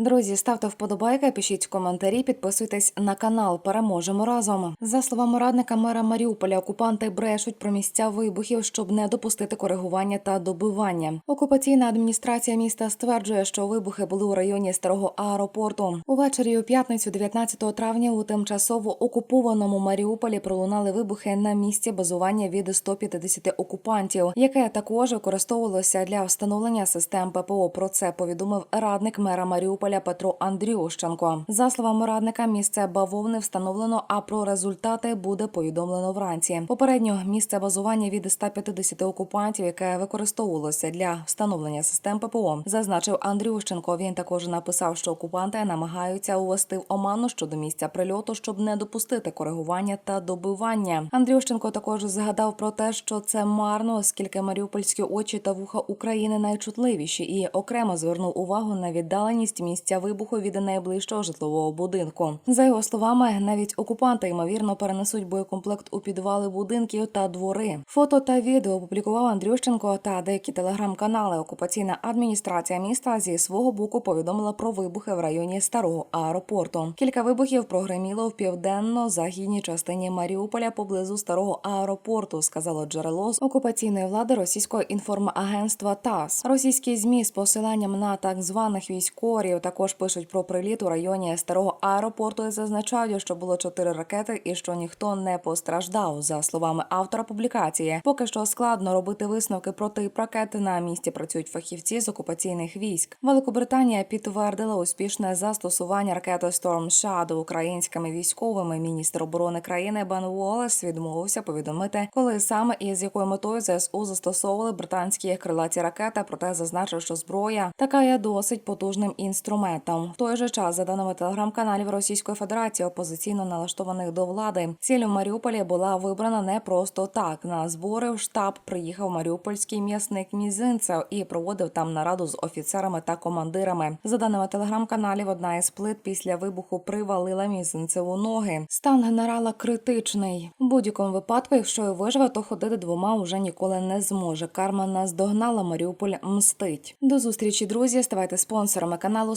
Друзі, ставте вподобайки, пишіть коментарі, підписуйтесь на канал. Переможемо разом. За словами радника мера Маріуполя, окупанти брешуть про місця вибухів, щоб не допустити коригування та добивання. Окупаційна адміністрація міста стверджує, що вибухи були у районі старого аеропорту. Увечері у п'ятницю, 19 травня, у тимчасово окупованому Маріуполі пролунали вибухи на місці базування від 150 окупантів, яке також використовувалося для встановлення систем ППО. Про це повідомив радник мера Маріуполя Петро Андрющенко. За словами радника, місце бавовни встановлено, а про результати буде повідомлено вранці. Попередньо місце базування від 150 окупантів, яке використовувалося для встановлення систем ППО, зазначив Андрющенко. Він також написав, що окупанти намагаються увести в оману щодо місця прильоту, щоб не допустити коригування та добивання. Андрющенко також згадав про те, що це марно, оскільки маріупольські очі та вуха України найчутливіші, і окремо звернув увагу на віддаленість місця вибуху від найближчого житлового будинку. За його словами, навіть окупанти ймовірно перенесуть боєкомплект у підвали будинків та двори. Фото та відео опублікував Андрющенко та деякі телеграм-канали. Окупаційна адміністрація міста зі свого боку повідомила про вибухи в районі старого аеропорту. Кілька вибухів прогреміло в південно-західній частині Маріуполя поблизу старого аеропорту, сказало джерело з окупаційної влади російського інформагентства ТАСС. Російські змі з посиланням на так званих військових також пишуть про приліт у районі старого аеропорту і зазначають, що було чотири ракети і що ніхто не постраждав. За словами автора публікації, поки що складно робити висновки про тип ракети. На місці працюють фахівці з окупаційних військ. Великобританія підтвердила успішне застосування ракети Storm Shadow українськими військовими. Міністр оборони країни Бен Уоллес відмовився повідомити, коли саме і з якою метою ЗСУ застосовували британські крилаті ракети. Проте зазначив, що зброя така є досить потужним інструментом. В той же час, за даними телеграм-каналів Російської Федерації, опозиційно налаштованих до влади, ціль у Маріуполі була вибрана не просто так. На збори в штаб приїхав маріупольський м'ясник Мізинцев і проводив там нараду з офіцерами та командирами. За даними телеграм-каналів, одна із плит після вибуху привалила Мізинцеву ноги. Стан генерала критичний. У будь-якому випадку, якщо і виживе, то ходити двома уже ніколи не зможе. Карма наздогнала Маріуполь мстить. До зустрічі, друзі. Ставайте спонсорами каналу,